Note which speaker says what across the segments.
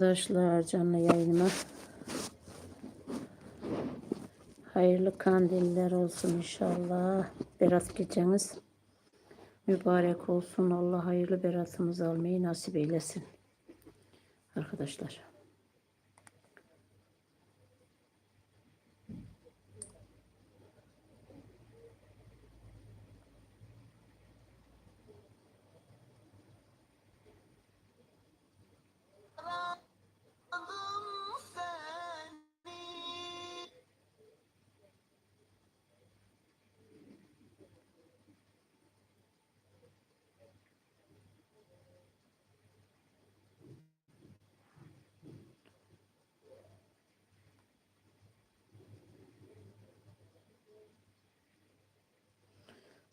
Speaker 1: Arkadaşlar canlı yayınıma hayırlı kandiller olsun inşallah. Berat geceniz mübarek olsun. Allah hayırlı beratımızı almayı nasip eylesin. Arkadaşlar.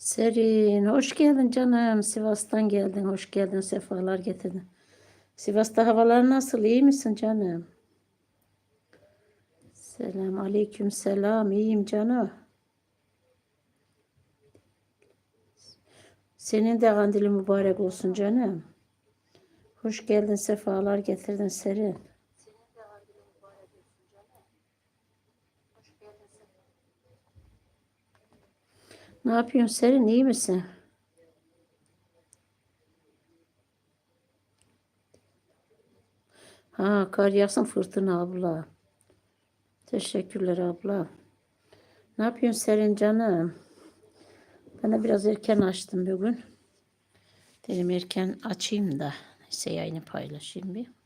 Speaker 1: Serin, hoş geldin canım. Sivas'tan geldin, hoş geldin. Sefalar getirdin. Sivas'ta havalar nasıl? İyi misin canım? Selam, aleyküm selam. İyiyim canım. Senin de kandilin mübarek olsun canım. Hoş geldin, sefalar getirdin Serin. Ne yapıyorsun Serin? İyi misin? Ha, kar yağsın fırtına abla. Teşekkürler abla. Ne yapıyorsun Serin canım? Ben de biraz erken açtım bugün. Dedim erken açayım da. Neyse yayını paylaşayım bir.